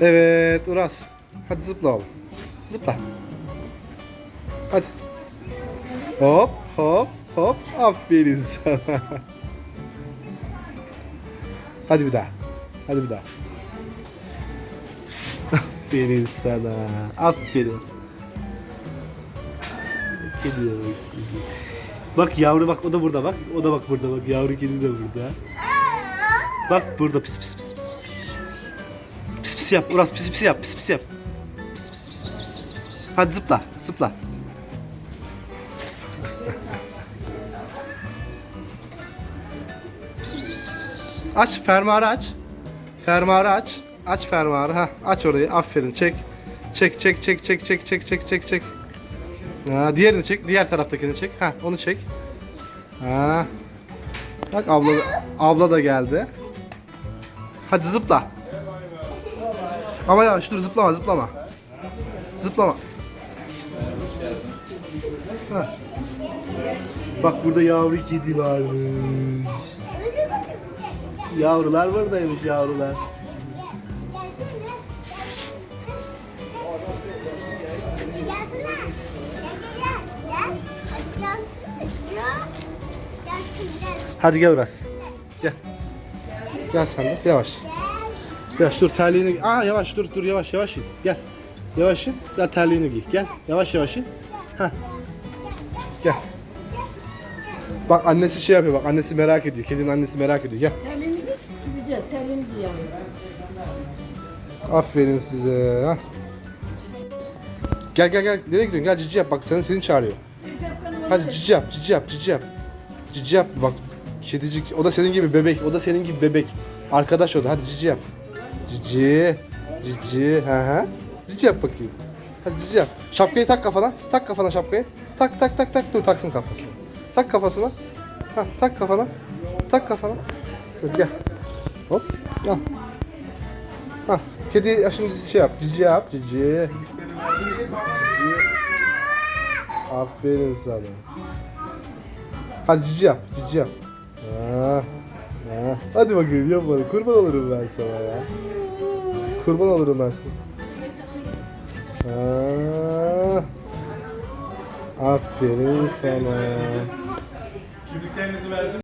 Evet Uras. Hadi zıpla oğlum. Zıpla. Hadi. Hop hop hop. Aferin sana. Hadi bir daha. Hadi bir daha. Aferin sana. Aferin. Gidiyor bak. Bak yavru bak o da burada bak. O da bak burada bak. Yavru kedi de burada. Bak burada pis pis pis. Pis pis yap. Uras pis pis yap. Pis pis yap. Pis pis pis pis pis pis pis. Hadi zıpla. Zıpla. Pis, pis, pis, pis, pis. Aç fermuarı aç. Fermuarı aç. Aç fermuarı. Ha, aç orayı. Aferin. Çek. Çek çek çek çek çek çek çek çek çek. Ha, diğerini çek. Diğer taraftakini çek. Ha, onu çek. Ha. Bak abla abla da geldi. Hadi zıpla. Ama yavaş dur zıplama zıplama. Zıplama. Ha. Bak burada yavru kedi varmış. Yavrular buradaymış yavrular. Hadi gel biraz. Gel. Gel sen de yavaş. Yavaş dur terliğini giy. Aa yavaş dur dur yavaş yavaş in. Gel. Yavaş in. Gel terliğini giy. Gel. Yavaş yavaş in. Heh. Gel. Bak annesi şey yapıyor bak annesi merak ediyor. Kedinin annesi merak ediyor. Gel. Terliğini giy, gideceğiz. Terliğini giy yani. Aferin size. Ha. Gel gel gel. Nereye gidiyorsun? Gel cici yap. Bak seni seni çağırıyor. Hadi cici yap, cici yap, cici yap. Cici yap bak. Kedicik. O da senin gibi bebek. O da senin gibi bebek. Arkadaş o da. Hadi cici yap. Cici. Cici. Hı hı. Cici yap bakayım. Hadi cici yap. Şapkayı tak kafana. Tak kafana şapkayı. Tak tak tak tak. Dur taksın kafasına. Tak kafasına. Ha, tak kafana. Tak kafana. Dur gel. Hop. Al. Ha, kedi şimdi şey yap. Cici yap. Cici. Aferin sana. Hadi cici yap, cici yap. Ha, ha. Hadi bakayım yap bana. Kurban olurum ben sana ya. Kurban olurum ben sana. Ha. Aferin sana. Kimliklerinizi verdim.